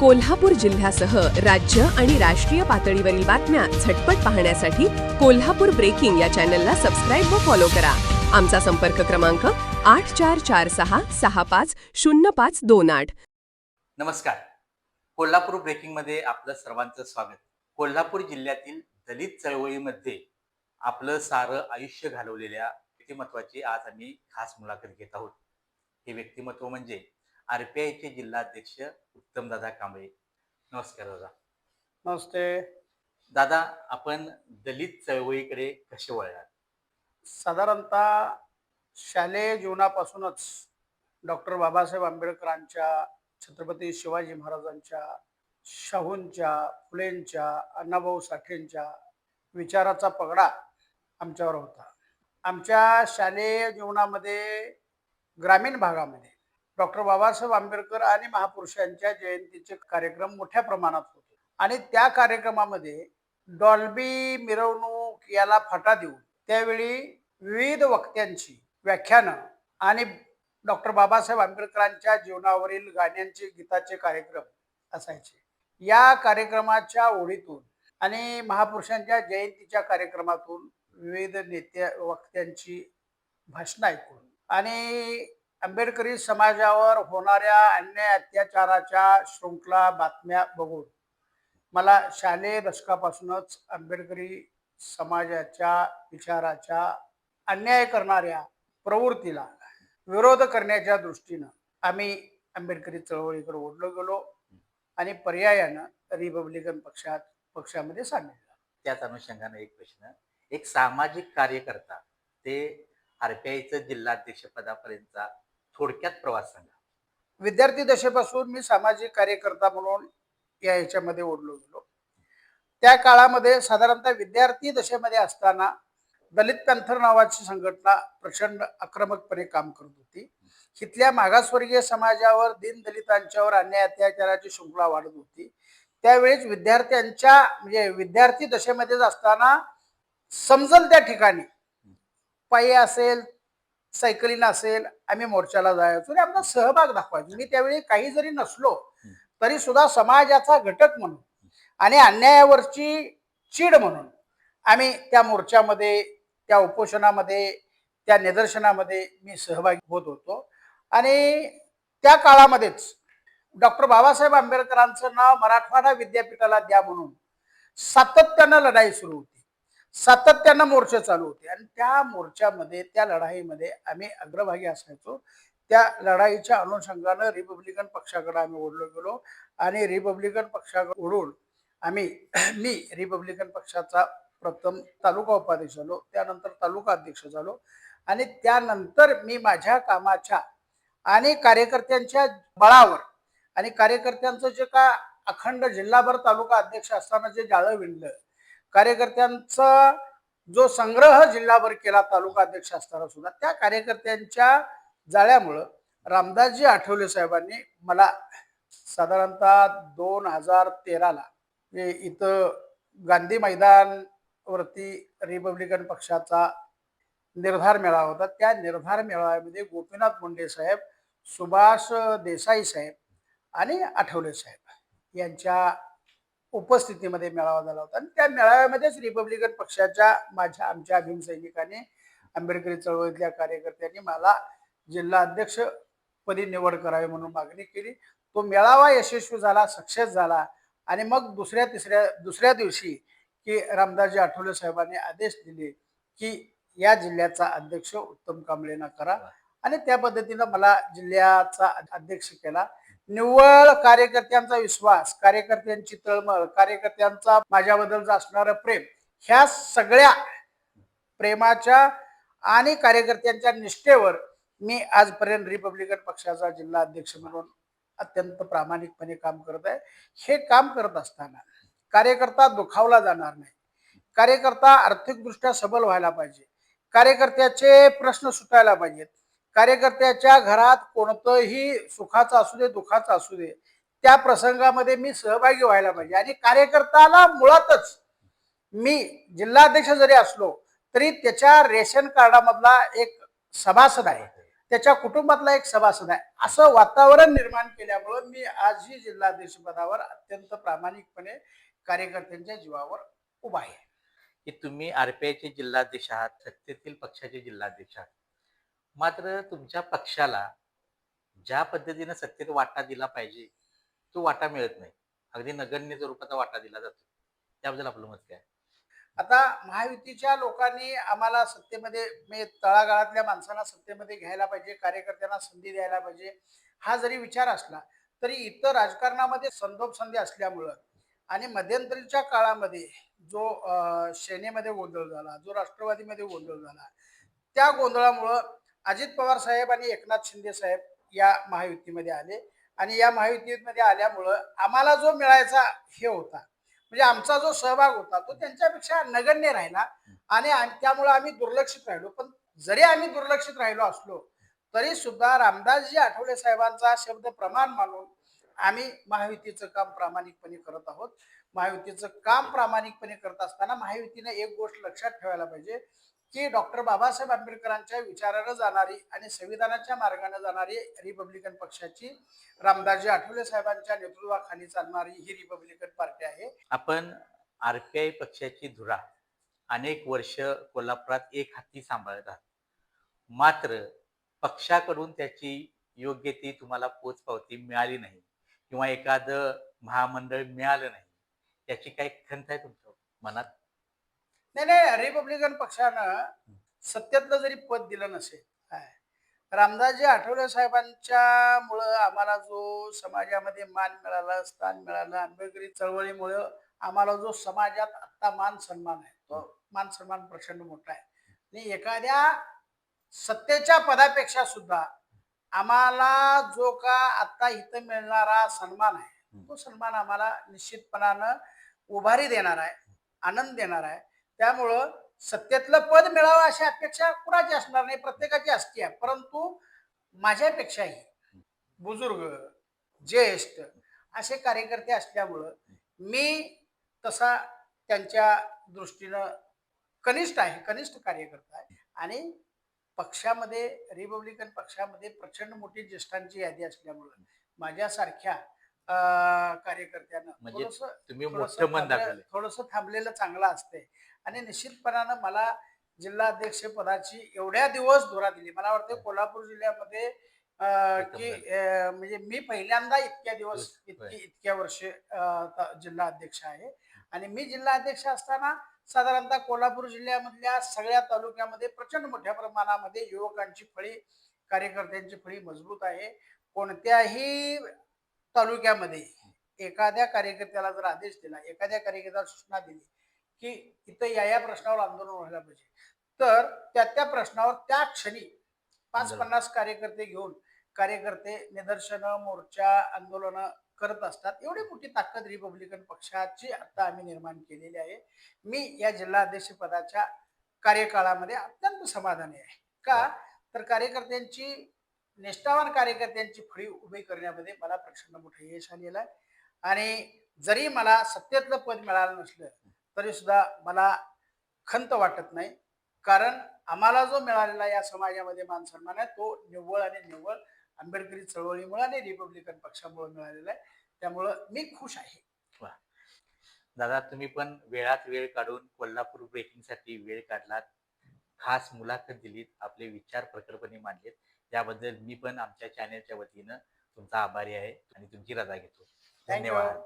कोल्हापूर जिल्ह्यासह राज्य आणि राष्ट्रीय पातळीवरील बातम्या झटपट पाहण्यासाठी कोल्हापूर ब्रेकिंग या चॅनलला सबस्क्राईब व फॉलो करा. आमचा संपर्क क्रमांक आठ चार चार सहा सहा पाच शून्य पाच दोन आठ. नमस्कार. कोल्हापूर ब्रेकिंगमध्ये आपलं सर्वांचं स्वागत. कोल्हापूर जिल्ह्यातील दलित चळवळीमध्ये आपलं सारं आयुष्य घालवलेल्या व्यक्तिमत्वाची आज आम्ही खास मुलाखत घेत आहोत. हे व्यक्तिमत्व म्हणजे आरपीआयचे जिल्हाध्यक्ष उत्तमदादा कांबळे. नमस्कार दादा. नमस्ते. दादा आपण दलित चळवळीकडे कसे वळलात साधारणतः शालेय जीवनापासूनच डॉक्टर बाबासाहेब आंबेडकरांच्या छत्रपती शिवाजी महाराजांच्या शाहूंच्या फुलेंच्या अण्णाभाऊ साठेंच्या विचाराचा पगडा आमच्यावर होता. आमच्या शालेय जीवनामध्ये ग्रामीण भागामध्ये डॉक्टर बाबासाहेब आंबेडकर आणि महापुरुषांच्या जयंतीचे कार्यक्रम मोठ्या प्रमाणात होते. आणि त्या कार्यक्रमामध्ये डॉल्बी मिरवणूक याला फाटा देऊन त्यावेळी विविध वक्त्यांची व्याख्यानं आणि डॉक्टर बाबासाहेब आंबेडकरांच्या जीवनावरील गाण्यांचे गीताचे कार्यक्रम असायचे. या कार्यक्रमाच्या ओढीतून आणि महापुरुषांच्या जयंतीच्या कार्यक्रमातून विविध नेत्या वक्त्यांची भाषणं ऐकून आणि आंबेडकरी समाजावर होणाऱ्या अन्याय अत्याचाराच्या शृंखला बातम्या बघून मला शालेय दशकापासूनच आंबेडकरी समाजाच्या विचाराच्या अन्याय करणाऱ्या प्रवृत्तीला विरोध करण्याच्या दृष्टीनं आम्ही आंबेडकरी चळवळीकडे ओढलो गेलो आणि पर्यायानं रिपब्लिकन पक्षात पक्षामध्ये सामील झालो. त्याच अनुषंगाने एक प्रश्न एक सामाजिक कार्यकर्ता ते आरपीआयचं जिल्हाध्यक्ष पदापर्यंतचा थोडक्यात प्रवास सांगा. विद्यार्थी दशेपासून मी सामाजिक कार्यकर्ता म्हणून या ह्याच्यामध्ये ओढलो गेलो. त्या काळामध्ये साधारणतः विद्यार्थी दशेमध्ये असताना दलित पॅन्थर नावाची संघटना प्रचंड आक्रमकपणे काम करत होती. इथल्या मागासवर्गीय समाजावर दीनदलितांच्यावर अन्याय अत्याचाराची शृंखला वाढत होती. त्यावेळेस विद्यार्थ्यांच्या म्हणजे विद्यार्थी दशेमध्येच असताना समजल त्या ठिकाणी. पायी असेल सायकलीनं असेल आम्ही मोर्चाला जायचो. आणि आमचा सहभाग दाखवायचो. मी त्यावेळी काही जरी नसलो तरी सुद्धा समाजाचा घटक म्हणून आणि अन्यायावरची चीड म्हणून आम्ही त्या मोर्चामध्ये त्या उपोषणामध्ये त्या निदर्शनामध्ये मी सहभागी होत होतो. आणि त्या काळामध्येच डॉक्टर बाबासाहेब आंबेडकरांचं नाव मराठवाडा विद्यापीठाला द्या म्हणून सातत्यानं लढाई सुरू होती. सातत्यानं मोर्चे चालू होते. आणि त्या मोर्चामध्ये त्या लढाईमध्ये आम्ही अग्रभागी असायचो. त्या लढाईच्या अनुषंगानं रिपब्लिकन पक्षाकडे आम्ही ओढलो गेलो. आणि रिपब्लिकन पक्षाकडे ओढून आम्ही मी रिपब्लिकन पक्षाचा प्रथम तालुका उपाध्यक्ष झालो. त्यानंतर तालुका अध्यक्ष झालो. आणि त्यानंतर मी माझ्या कामाच्या आणि कार्यकर्त्यांच्या बळावर आणि कार्यकर्त्यांचं जे का अखंड जिल्हाभर तालुका अध्यक्ष असताना जे जाळं विणलं कार्यकर्त्यांचा जो संग्रह जिल्हाभर केला तालुका अध्यक्ष असताना सुद्धा त्या कार्यकर्त्यांच्या जाळ्यामुळं रामदासजी आठवले साहेबांनी मला साधारणतः दोन हजार तेराला इथं गांधी मैदान वरती रिपब्लिकन पक्षाचा निर्धार मेळावा होता. त्या निर्धार मेळाव्यामध्ये गोपीनाथ मुंडे साहेब सुभाष देसाई साहेब आणि आठवले साहेब यांच्या उपस्थितीमध्ये मेळावा झाला होता. आणि त्या मेळाव्यामध्येच रिपब्लिकन पक्षाच्या माझ्या आमच्या भीमसैनिकांनी आंबेडकरी चळवळीतल्या कार्यकर्त्यांनी मला जिल्हा अध्यक्ष पदी निवड करावी म्हणून मागणी केली. तो मेळावा यशस्वी झाला सक्सेस झाला. आणि मग दुसऱ्या तिसऱ्या दुसऱ्या दिवशी की रामदासजी आठवले साहेबांनी आदेश दिले की या जिल्ह्याचा अध्यक्ष उत्तम कांबळेंना करा. आणि त्या पद्धतीनं मला जिल्ह्याचा अध्यक्ष केला. निव्वळ कार्यकर्त्यांचा विश्वास कार्यकर्त्यांची तळमळ कार्यकर्त्यांचा माझ्याबद्दलचं असणारं प्रेम ह्या सगळ्या प्रेमाच्या आणि कार्यकर्त्यांच्या निष्ठेवर मी आजपर्यंत रिपब्लिकन पक्षाचा जिल्हा अध्यक्ष म्हणून अत्यंत प्रामाणिकपणे काम करत आहे. हे काम करत असताना कार्यकर्ता दुखावला जाणार नाही. कार्यकर्ता आर्थिकदृष्ट्या सबल व्हायला पाहिजे. कार्यकर्त्याचे प्रश्न सुटायला पाहिजेत. कार्यकर्त्याच्या घरात कोणतंही सुखाचं असू दे दुःखाचं असू दे त्या प्रसंगामध्ये मी सहभागी व्हायला पाहिजे. आणि कार्यकर्त्याला मुळातच मी जिल्हाध्यक्ष जरी असलो तरी त्याच्या रेशन कार्डामधला एक सभासद आहे. त्याच्या कुटुंबातला एक सभासद आहे. असं वातावरण निर्माण केल्यामुळं मी आजही जिल्हाध्यक्ष पदावर अत्यंत प्रामाणिकपणे कार्यकर्त्यांच्या जीवावर उभा आहे. की तुम्ही आरपीआयचे जिल्हाध्यक्ष आहात सत्तेतील पक्षाचे जिल्हाध्यक्ष आहात. मात्र तुमच्या पक्षाला ज्या पद्धतीनं सत्तेत वाटा दिला पाहिजे तो वाटा मिळत नाही. अगदी नगण्य स्वरूपाचा वाटा दिला जातो. त्याबद्दल आपलं मत काय? आता महायुतीच्या लोकांनी आम्हाला सत्तेमध्ये म्हणजे तळागाळातल्या माणसांना सत्तेमध्ये घ्यायला पाहिजे कार्यकर्त्यांना संधी द्यायला पाहिजे हा जरी विचार असला तरी इतर राजकारणामध्ये संदोप संधी असल्यामुळं आणि मध्यंतरीच्या काळामध्ये जो सेनेमध्ये गोंधळ झाला जो राष्ट्रवादीमध्ये गोंधळ झाला त्या गोंधळामुळं अजित पवार साहेब आणि एकनाथ शिंदे साहेब या महायुतीमध्ये आले. आणि या महायुतीमध्ये आल्यामुळं आम्हाला जो मिळायचा हे होता. म्हणजे आमचा जो सहभाग होता तो त्यांच्यापेक्षा नगण्य राहिला. आणि त्यामुळं त्यामुळे आम्ही दुर्लक्षित राहिलो. पण जरी आम्ही दुर्लक्षित राहिलो असलो तरी सुद्धा रामदासजी आठवले साहेबांचा शब्द प्रमाण मानून आम्ही महायुतीचं काम प्रामाणिकपणे करत आहोत. महायुतीचं काम प्रामाणिकपणे करत असताना महायुतीने एक गोष्ट लक्षात ठेवायला पाहिजे. की डॉक्टर बाबासाहेब आंबेडकरांच्या विचारानं जाणारी आणि संविधानाच्या मार्गाने जाणारी रिपब्लिकन पक्षाची रामदासजी आठवले साहेबांच्या नेतृत्वाखाली चालणारी ही रिपब्लिकन पार्टी आहे. आपण आरपीआय पक्षाची धुरा अनेक वर्ष कोल्हापुरात एक हाती सांभाळत आहात. मात्र पक्षाकडून त्याची योग्य ती तुम्हाला पोचपावती मिळाली नाही किंवा एखादं महामंडळ मिळालं नाही याची काही खंत आहे तुमच्या मनात? नाही नाही रिपब्लिकन पक्षानं सत्यातलं जरी पद दिलं नसेल काय, रामदासजी आठवले साहेबांच्या मुळे आम्हाला जो समाजामध्ये मान मिळाला स्थान मिळालं आंबेडकरी चळवळीमुळं आम्हाला जो समाजात आत्ता मान सन्मान आहे तो मान सन्मान प्रचंड मोठा आहे. आणि एखाद्या सत्तेच्या पदापेक्षा सुद्धा आम्हाला जो का आत्ता इथं मिळणारा सन्मान आहे तो सन्मान आम्हाला निश्चितपणानं उभारी देणार आहे आनंद देणार आहे. त्यामुळं सत्तेतलं पद मिळावं अशी अपेक्षा कुणाची असणार नाही? प्रत्येकाची असते आहे. परंतु माझ्यापेक्षाही बुजुर्ग ज्येष्ठ असे कार्यकर्ते असल्यामुळं मी तसा त्यांच्या दृष्टीनं कनिष्ठ आहे कनिष्ठ कार्यकर्ता आहे. आणि पक्षामध्ये रिपब्लिकन पक्षामध्ये प्रचंड मोठी ज्येष्ठांची यादी असल्यामुळं माझ्यासारख्या कार्यकर्त्यांना म्हणजे थोडंसं थांबलेलं चांगलं असते आणि निश्चितपणानं मला जिल्हाध्यक्ष पदाची एवढ्या दिवस धुरा दिली. मला वाटतं कोल्हापूर जिल्ह्यामध्ये की म्हणजे मी पहिल्यांदा इतक्या दिवस. इतकी इतक्या वर्ष जिल्हा अध्यक्ष आहे. आणि मी जिल्हा अध्यक्ष असताना साधारणतः कोल्हापूर जिल्ह्यामधल्या सगळ्या तालुक्यामध्ये प्रचंड मोठ्या प्रमाणामध्ये युवकांची फळी कार्यकर्त्यांची फळी मजबूत आहे. कोणत्याही तालुक्यामध्ये एखाद्या कार्यकर्त्याला जर आदेश दिला एखाद्या कार्यकर्त्याला सूचना दिली की इथं या या प्रश्नावर आंदोलन व्हायला पाहिजे. तर त्या त्या प्रश्नावर त्या क्षणी पाच. पन्नास कार्यकर्ते घेऊन कार्यकर्ते निदर्शनं मोर्चा आंदोलन करत असतात. एवढी मोठी ताकद रिपब्लिकन पक्षाची आता आम्ही निर्माण केलेली आहे. मी या जिल्हाध्यक्ष पदाच्या कार्यकाळामध्ये अत्यंत समाधानी आहे. का? तर कार्यकर्त्यांची निष्ठावान कार्यकर्त्यांची फळी उभी करण्यामध्ये मला प्रचंड मोठं यश आलेलं आहे. आणि जरी मला सत्तेतलं पद मिळालं नसलं तरी सुद्धा मला खंत वाटत नाही. कारण आम्हाला जो मिळालेला या समाजामध्ये मान सन्मान आहे तो निव्वळ आणि निव्वळ आंबेडकरी चळवळीमुळे आणि रिपब्लिकन पक्षामुळे मिळालेला आहे. त्यामुळं मी खुश आहे. दादा तुम्ही पण वेळात वेळ काढून कोल्हापूर ब्रेकिंगसाठी वेळ काढलात. खास मुलाखत दिलीत आपले विचार प्रखरपणे मांडलेत. त्याबद्दल मी पण आमच्या चॅनेलच्या वतीनं तुमचा आभारी आहे आणि तुमची रजा घेतो. धन्यवाद.